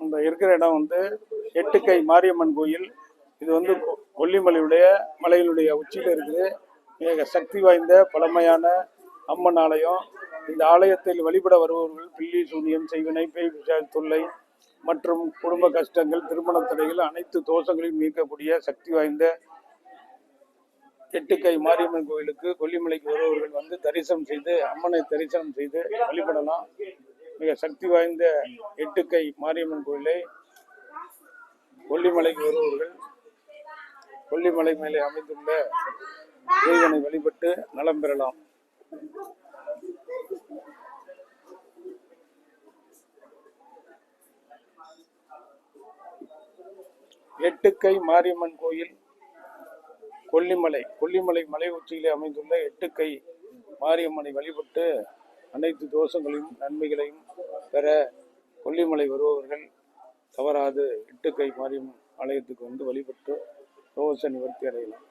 இந்த இருக்கிற இடம் வந்து எட்டுக்கை மாரியம்மன் கோயில். இது வந்து கொ- கொல்லிமலையுடைய மலையினுடைய உச்சியில் இருக்குது. மிக சக்தி வாய்ந்த பழமையான அம்மன் ஆலயம். இந்த ஆலயத்தில் வழிபட வருபவர்கள் பில்லி சூனியம் செய்வினை பேய் தொல்லை மற்றும் குடும்ப கஷ்டங்கள் திருமண தடைகள் அனைத்து தோஷங்களையும் நீக்கக்கூடிய சக்தி வாய்ந்த எட்டுக்கை மாரியம்மன் கோயிலுக்கு கொல்லிமலைக்கு வருபவர்கள் வந்து தரிசனம் செய்து அம்மனை தரிசனம் செய்து வழிபடலாம். மிக சக்தி வாய்ந்த எட்டுக்கை மாரியம்மன் கோயிலை கொல்லிமலைக்கு வருபவர்கள் கொல்லிமலை மேலே அமைந்துள்ள இறைவனை வழிபட்டு நலம் பெறலாம். எட்டுக்கை மாரியம்மன் கோயில் கொல்லிமலை கொல்லிமலை மலை உச்சியிலே அமைந்துள்ள எட்டுக்கை மாரியம்மனை வழிபட்டு அனைத்து தோஷங்களையும் நன்மைகளையும் பெற கொல்லிமலை வருபவர்கள் தவறாது எட்டுக்கை மாரியம்மன் ஆலயத்துக்கு வந்து வழிபட்டு ரோச நிவர்த்தி அடையலாம்.